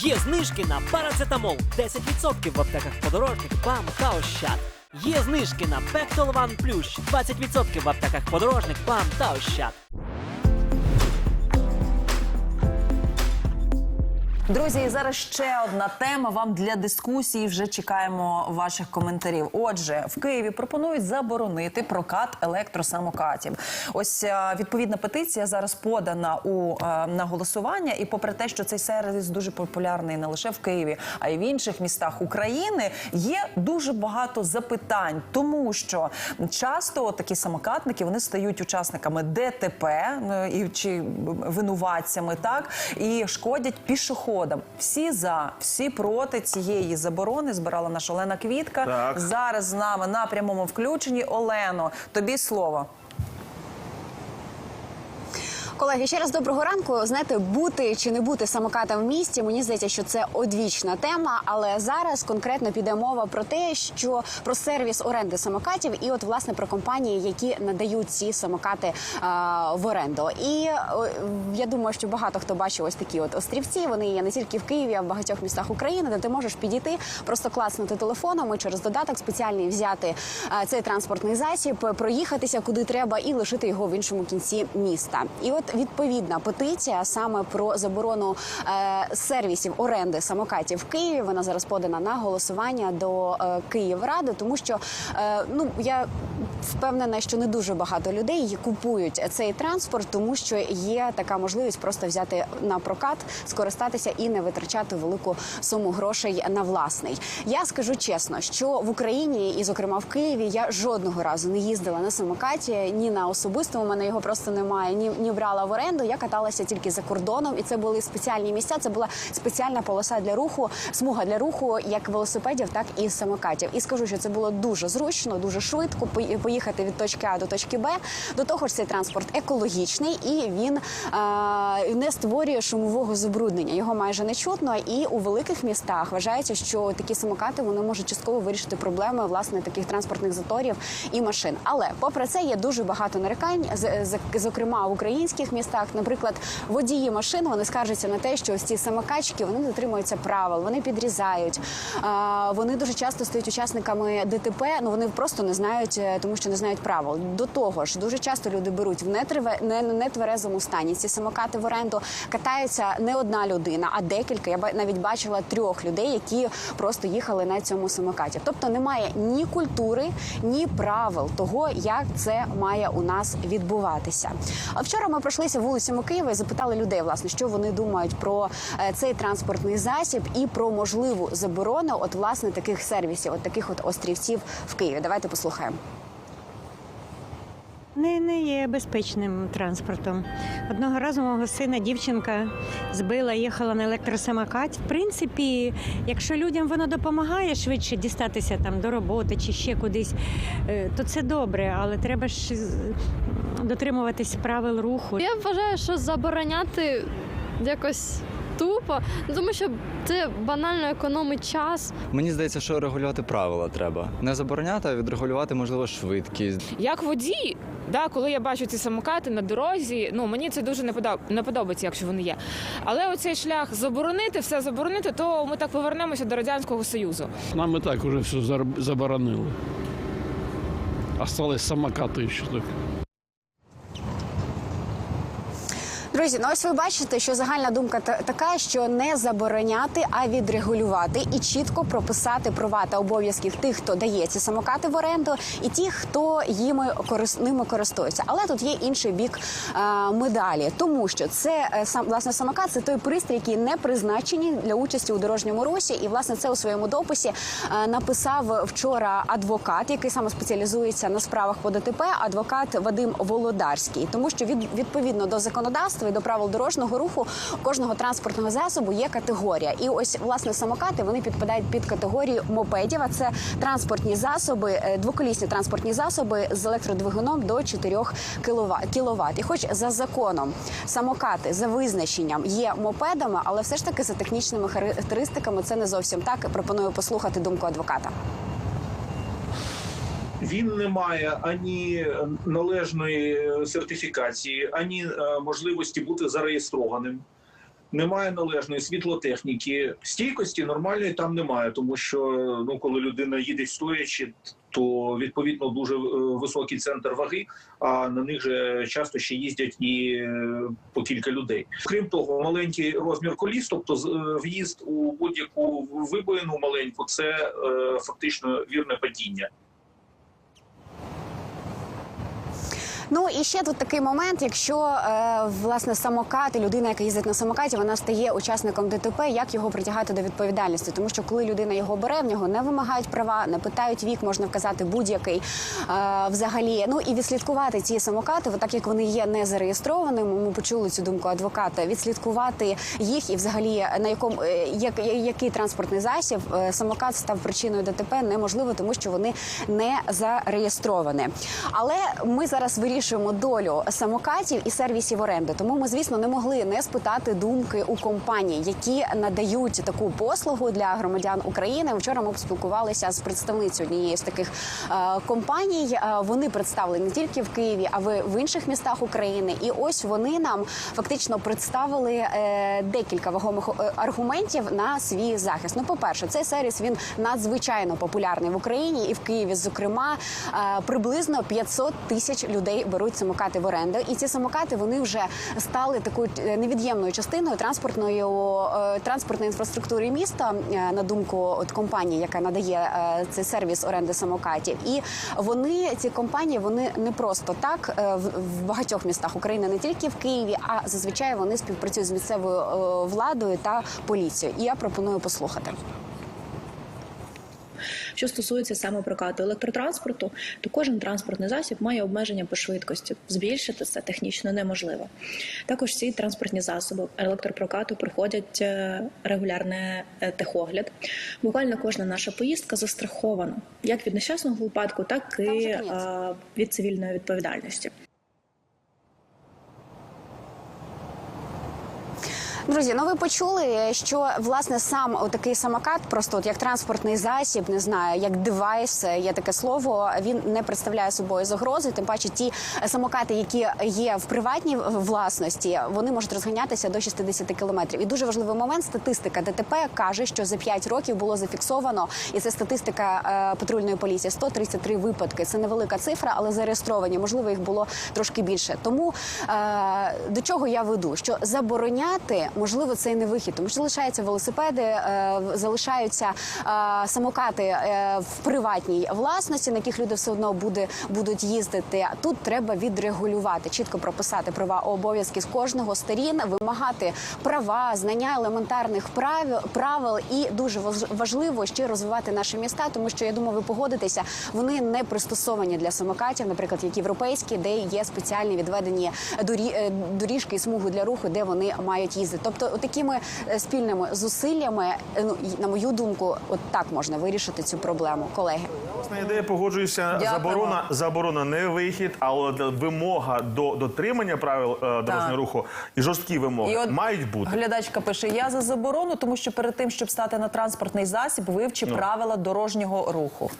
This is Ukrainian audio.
Є знижки на парацетамол 10% в аптеках подорожник, БАМ та Ощад. Є знижки на Пектолван Плющ 20% в аптеках подорожник, БАМ та Ощад. Друзі, і зараз ще одна тема вам для дискусії. Вже чекаємо ваших коментарів. Отже, в Києві пропонують заборонити прокат електросамокатів. Ось е, відповідна петиція зараз подана у е, на голосування. І попри те, що цей сервіс дуже популярний не лише в Києві, а й в інших містах України, є дуже багато запитань, тому що часто такі самокатники вони стають учасниками ДТП е, і чи винуватцями, так і шкодять пішоходам. Всі за, всі проти цієї заборони збирала наша Олена Квітка. Так. Зараз з нами на прямому включенні. Олено, тобі слово. Колеги, ще раз доброго ранку. Знаєте, бути чи не бути самокатом в місті, мені здається, що це одвічна тема. Але зараз конкретно піде мова про те, що про сервіс оренди самокатів, і от власне про компанії, які надають ці самокати а, в оренду. І о, я думаю, що багато хто бачив ось такі от острівці. Вони є не тільки в Києві, а в багатьох містах України, де ти можеш підійти, просто класнути телефоном і через додаток спеціальний взяти а, цей транспортний засіб, проїхатися куди треба і лишити його в іншому кінці міста. І от відповідна петиція саме про заборону е, сервісів оренди самокатів в Києві. Вона зараз подана на голосування до е, Київради, тому що е, ну я впевнена, що не дуже багато людей купують цей транспорт, тому що є така можливість просто взяти на прокат, скористатися і не витрачати велику суму грошей на власний. Я скажу чесно, що в Україні і, зокрема, в Києві я жодного разу не їздила на самокаті, ні на особистому. Мене його просто немає, ні, ні брала в оренду. Я каталася тільки за кордоном, і це були спеціальні місця. Це була спеціальна полоса для руху, смуга для руху, як велосипедів, так і самокатів. І скажу, що це було дуже зручно, дуже швидко поїхати від точки А до точки Б. До того ж, цей транспорт екологічний і він е, не створює шумового забруднення. Його майже не чутно. І у великих містах вважається, що такі самокати вони можуть частково вирішити проблеми власне таких транспортних заторів і машин. Але попри це є дуже багато нарікань, зокрема в українських містах. Наприклад, водії машин вони скаржаться на те, що ось ці самокачки вони не дотримуються правил, вони підрізають. Вони дуже часто стають учасниками ДТП. Ну вони просто не знають, е, тому що не знають правил. До того ж, дуже часто люди беруть в нетверезому стані ці самокати в оренду. Катаються не одна людина, а декілька. Я навіть бачила трьох людей, які просто їхали на цьому самокаті. Тобто немає ні культури, ні правил того, як це має у нас відбуватися. А вчора ми пройшлися вулицями Києва і запитали людей, власне, що вони думають про е, цей транспортний засіб і про можливу заборону от власне таких сервісів, от таких от острівців в Києві. Давайте послухаємо. Не, не є безпечним транспортом. Одного разу мого сина дівчинка збила, їхала на електросамокаті. В принципі, якщо людям воно допомагає швидше дістатися там до роботи чи ще кудись, е, то це добре, але треба ж дотримуватись правил руху. Я вважаю, що забороняти якось тупо, ну, тому що це банально економить час. Мені здається, що регулювати правила треба. Не забороняти, а відрегулювати, можливо, швидкість. Як водій, да, коли я бачу ці самокати на дорозі, ну мені це дуже не подоб- не подобається, якщо вони є. Але оцей шлях заборонити, все заборонити, то ми так повернемося до радянського союзу. Нам и так уже все заборонили. Осталось самокаты еще только. Друзі, ну ось ви бачите, що загальна думка така, що не забороняти, а відрегулювати і чітко прописати права та обов'язки тих, хто дає ці самокати в оренду, і ті, хто їми ними користується. Але тут є інший бік е, медалі, тому що це е, сам власне самокат це той пристрій, який не призначений для участі у дорожньому русі. І власне це у своєму дописі е, написав вчора адвокат, який саме спеціалізується на справах по ДТП, адвокат Вадим Володарський, тому що від відповідно до законодавства і до правил дорожнього руху кожного транспортного засобу є категорія. І ось власне самокати вони підпадають під категорію мопедів. А це транспортні засоби, е, двоколісні транспортні засоби з електродвигуном до 4 кіловат. І хоч за законом самокати за визначенням є мопедами, але все ж таки за технічними характеристиками це не зовсім так. Пропоную послухати думку адвоката. Він не має ані належної сертифікації, ані е, можливості бути зареєстрованим. немає належної світлотехніки. Стійкості нормальної там немає, тому що ну коли людина їде стоячи, то відповідно дуже е, високий центр ваги. А на них же часто ще їздять і е, по кілька людей. Крім того, маленький розмір коліс, тобто е, в'їзд у будь-яку вибоїну маленьку, це е, фактично вірне падіння. Ну і ще тут такий момент, якщо е, власне самокат людина, яка їздить на самокаті, вона стає учасником ДТП, як його притягати до відповідальності? Тому що коли людина його бере, в нього не вимагають права, не питають вік, можна вказати будь-який е, взагалі. Ну і відслідкувати ці самокати, так як вони є не зареєстрованими. Ми почули цю думку адвоката. Відслідкувати їх і взагалі на якому е, як, який транспортний засіб самокат став причиною ДТП, неможливо, тому що вони не зареєстровані. Але ми зараз вирішуємо долю самокатів і сервісів оренди. Тому ми, звісно, не могли не спитати думки у компаній, які надають таку послугу для громадян України. Вчора ми поспілкувалися з представницею однієї з таких е, компаній. Е, вони представлені не тільки в Києві, а в, в інших містах України. І ось вони нам фактично представили е, декілька вагомих аргументів на свій захист. Ну, по перше, цей сервіс він надзвичайно популярний в Україні і в Києві. Зокрема, приблизно 500 тисяч людей беруть самокати в оренду. І ці самокати вони вже стали такою е, невід'ємною частиною транспортної е, транспортної інфраструктури міста. е, На думку от компанії, яка надає цей сервіс оренди самокатів, і вони ці компанії вони не просто так в, багатьох містах України, не тільки в Києві, а зазвичай вони співпрацюють з місцевою владою та поліцією. І я пропоную послухати. Що стосується саме прокату електротранспорту, то кожен транспортний засіб має обмеження по швидкості. Збільшити це технічно неможливо. Також ці транспортні засоби електропрокату проходять е, регулярний е, техогляд. Буквально кожна наша поїздка застрахована як від нещасного випадку, так і е, від цивільної відповідальності. Друзі, ну ви почули, що власне сам такий самокат, просто от як транспортний засіб, не знаю, як девайс, є таке слово. Він не представляє собою загрози. Тим паче, ті самокати, які є в приватній власності, вони можуть розганятися до 60 кілометрів. І дуже важливий момент. Статистика ДТП каже, що за 5 років було зафіксовано, і це статистика е, патрульної поліції. 133 випадки. Це невелика цифра, але зареєстровані. Можливо, їх було трошки більше. Тому е, до чого я веду? Що забороняти можливо це і не вихід, тому що залишаються велосипеди, е, залишаються е, самокати е, в приватній власності, на яких люди все одно буде будуть їздити. Тут треба відрегулювати, чітко прописати права обов'язки з кожного сторін, вимагати права, знання елементарних правил правил і дуже важ- важливо ще розвивати наші міста, тому що я думаю, ви погодитеся, вони не пристосовані для самокатів, наприклад, як європейські, де є спеціальні відведені дорі- доріжки і смуги для руху, де вони мають їздити. Тобто, такими спільними зусиллями, е, ну на мою думку, от так можна вирішити цю проблему, колеги. Власна ідея погоджуюся. Заборона заборона не вихід, але вимога до дотримання правил е, дорожнього руху і жорсткі вимоги І от мають бути. Глядачка пише: я за заборону, тому що перед тим, щоб стати на транспортний засіб, вивчи Ну. правила дорожнього руху.